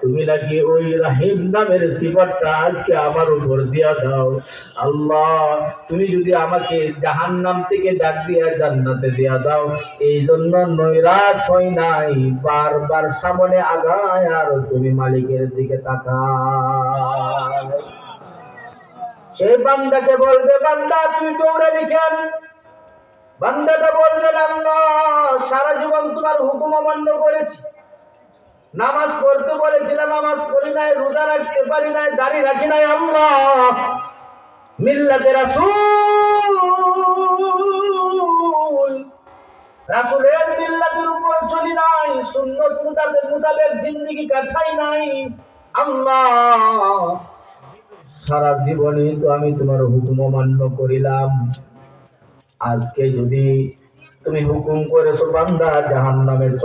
তুমি নাকি ওই রাহিম নামের সিফাতটা আজকে আমার উপর দিয়া দাও। আল্লাহ, তুমি যদি আমাকে জাহান নাম থেকে ডাক দিয়া জান্নাতে দিয়া দাও, এই জন্য নৈরাশ হই নাই, বারবার সামনে আগায় আর তুমি মালিকের দিকে তাকাও সেই বান্দাকে বলবে, বান্দা, তুই দৌড়ে লিখেন বান্দাটা বলবেন আল্লাহ তোমার হুকুম অমান্য করেছি। নামাজ পড়তে বলেছিলাম নামাজ পড়ি নাই, রোজা রাখতে পারি নাই, দাড়ি রাখি নাই আল্লাহ মিল্লাতে রাসূল। রাসূলের মিল্লাতের উপর চলি নাই, সুন্নত মুতাবেক মুতাবেক জিন্দেগি কাটাই নাই। আল্লাহ, সারা জীবনে তো আমি তোমার হুকুম অমান্য করিলাম। আজকে যদি তুমি হুকুম করেছ বান্দা জাহান নামের